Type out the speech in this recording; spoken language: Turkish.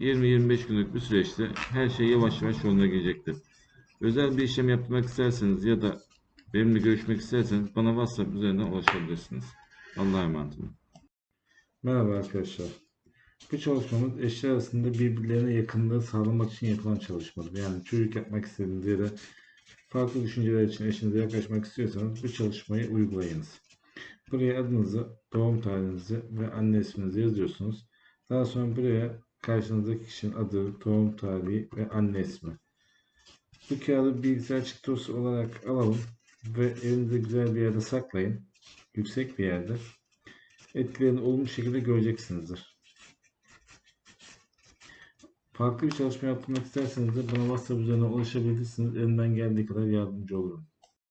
20-25 günlük bir süreçte her şey yavaş yavaş yoluna girecektir. Özel bir işlem yapmak isterseniz ya da benimle görüşmek isterseniz bana WhatsApp üzerinden ulaşabilirsiniz. Allah'a emanet olun. Merhaba arkadaşlar. Bu çalışmamız eşler arasında birbirlerine yakınlığı sağlamak için yapılan çalışmadır. Yani çocuk yapmak istediğiniz ya da farklı düşünceler için eşinize yaklaşmak istiyorsanız bu çalışmayı uygulayınız. Buraya adınızı, doğum tarihinizi ve anne isminizi yazıyorsunuz. Daha sonra buraya karşınızdaki kişinin adı, doğum tarihi ve anne ismi. Bu kağıdı bilgisayar çıktısı olarak alalım ve elinizde güzel bir yerde saklayın. Yüksek bir yerde. Etkilerini olumlu şekilde göreceksinizdir. Farklı bir çalışma yapmak isterseniz de bana WhatsApp üzerinden ulaşabilirsiniz. Elimden geldiği kadar yardımcı olurum.